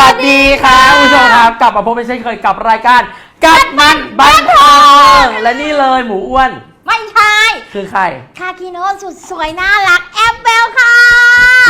วัสดีครับคุณผู้ชมครับกลับมาพบกันเช่นเคยกับรายการกัดมันบันเทิงและนี่เลยหมูอ้วน ไม่ใช่คือใคร คาคิโนะสุดสวยน่ารักแอปเบลค่ะ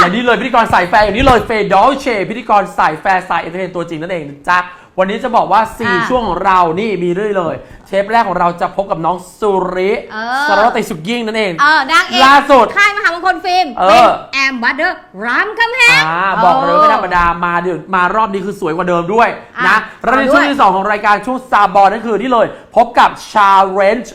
และนี่เลยพิธีกรสายแฟร์อย่างนี้เลยเฟย์ดอลเชพิธีกรสายแฟร์สายเอนเตอร์เทนตัวจริงนั่นเองนะจ๊ะวันนี้จะบอกว่า 4 ช่วงของเรานี่มีเรื่อยเลย เชฟแรกของเราจะพบกับน้องสุริเออสารวัตรสุขยิ่งนั่นเองเออนางเอกล่าสุดค่ายม หามงคลฟิล์มเออเป็นแอมบัตเดอร์รามคำแหงอ่าบอกเลยไม่ธรรมดามาเดี๋ยวมารอบนี้คือสวยกว่าเดิมด้วยนะอะแล้วในขอด้วยช่วงที่ 2 ของรายการช่วงซาบอลนั่นคือนี่เลย พบกับชาเรนจ์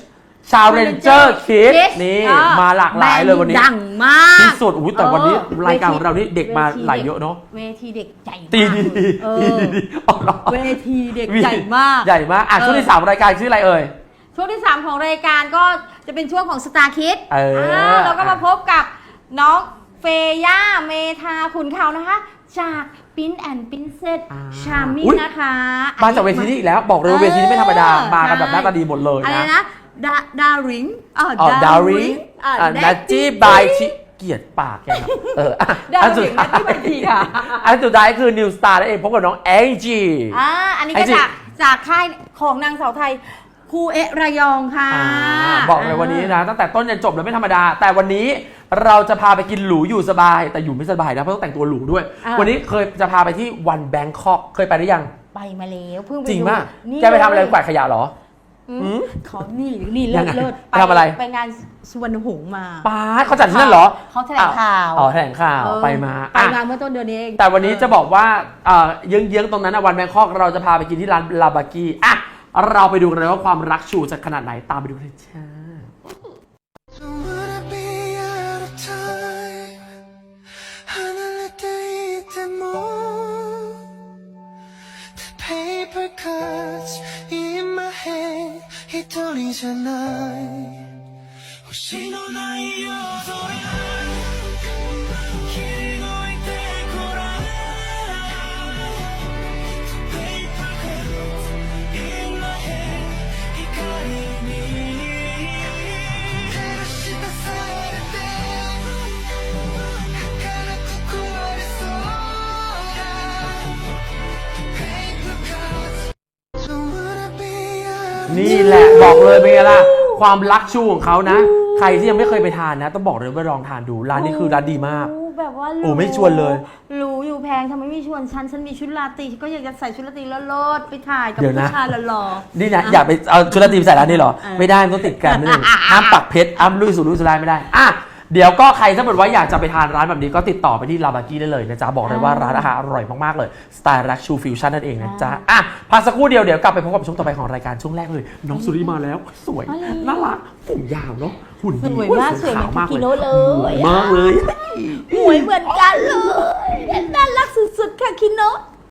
ชาเรนเจอร์คิด Kids นี่เออมาหลากหลายเลยวันนี้ดังมากที่สุดอุ้ยแต่วันนี้เออรายการของเรานี่เด็กมาวทีหลายเยอะเนาะเวทีเด็กใหญ่มากตีดีเอดีอดีอ๋อเหรอเวทีเด็กใหญ่มากใหญ่มากอะเออช่วงที่สามรายการชื่ออะไรเอ่ยช่วงที่ 3 ของรายการก็จะเป็นช่วงของ Star Kids เอออ่าแล้วก็มาพบกับ น้องเฟย่าเมธาขุนเขานะคะ จากปิ้นแอนปิ้นเซตอ่าชามิ่อุ๊ย นะคะมาจากเวทีนี้อีกแล้ว บอกเลยว่าเวทีนี้ไม่ธรรมดาเออมากันแบบใช่หน้าตาดีหมดเลยอะไรนะนะดาดาริงอ๋ออ๋อดาริงอ่านัตจี้บายชิเกียรติปากแกครับเอออะดาอันสุริดงท้านัตตี้บายทีค่ะ อันสุดท้ายคือนิวสตาร์นั่นเองพบกับน้องแองจี อ่าอันนี้ไอ้ก็จิจากจากค่ายของนางสาวไทยครูเอะระยองค่ะ บอกเลยวันนี้นะตั้งแต่ต้นจนจบเลยไม่ธรรมดา แต่วันนี้ เราจะพาไปกินหรูอยู่สบาย แต่อยู่ไม่สบายนะเพราะต้องแต่งตัวหรูด้วย อ่า วันนี้เคยจะพาไปที่วันแบงคอกเคยไปหรือยัง ไปมาแล้วเพิ่งไปจริงดูมากนี่แกไปทำอะไรเลยกวาดขยะเหรอ อือืมมเขานี่นี่เลิยัศงไงเลิศไปทำอะไร ไปงานสุวรรณหงส์มาป้าดเขาจัดที่นั่นเหรอ เขาแถลงข่าวอ๋อแถลงข่าวเออไปมาไปอะมาเมื่อต้นเดือนนี้เองแต่วันนี้จะบอกว่าเอ่อเยื้องๆตรงนั้นนะวันแบงคอกเราจะพาไปกินที่ร้านลาบากีอะเราไปดูกันเลยว่าความรักชูจะขนาดไหนตามไปดูเลยจ้า cards in my head. It all is a not. นี่แหละบอกเลยเป็นไงล่ะ ความรักชูของเขานะ ใครที่ยังไม่เคยไปทานนะ ต้องบอกเลยว่าลองทานดูร้านนี้คือร้านดีมากโอ้แบบว่าหรูโอ้ไม่ชวนเลยหรูอยู่แพงทำไมไม่ชวนฉัน ฉันมีชุดราตรีฉันก็อยากจะใส่ชุดราตรีแล้วโลดไปถ่ายกับเดี๋ยวนะ ผู้ชายหล่อๆนี่นะอยากไปเอาชุดราตรีไปใส่ร้านนี้เหรอเออไม่ได้มันต้องติดกันนึงห้ามปักเพชรห้ามลุยสู่ลุยสุรายไม่ได้อะ เดี๋ยวก็ใครถ้าเกิดว่าอยากจะไปทานร้านแบบนี้ก็ติดต่อไปที่ลาบากี้ได้เลยนะจ๊ะ บอกเลยว่าร้านอาหารอร่อยมากๆเลยสไตล์รักชูฟิวชั่นนั่นเองนะจ๊ะอะพักสักครู่เดียวเดี๋ยวกลับไปพบกับช่วงต่อไปของรายการช่วงแรกเลย น้องสุริมาแล้วสวยอะไรน่ารักผมยาวเนาะหุ่นดีสวยมากสวยเหมือนขาวมากคิเลยโนะเลยมากเลยหวยเหมือนกันเลยน่ารักสุดๆค่ะคิโนะ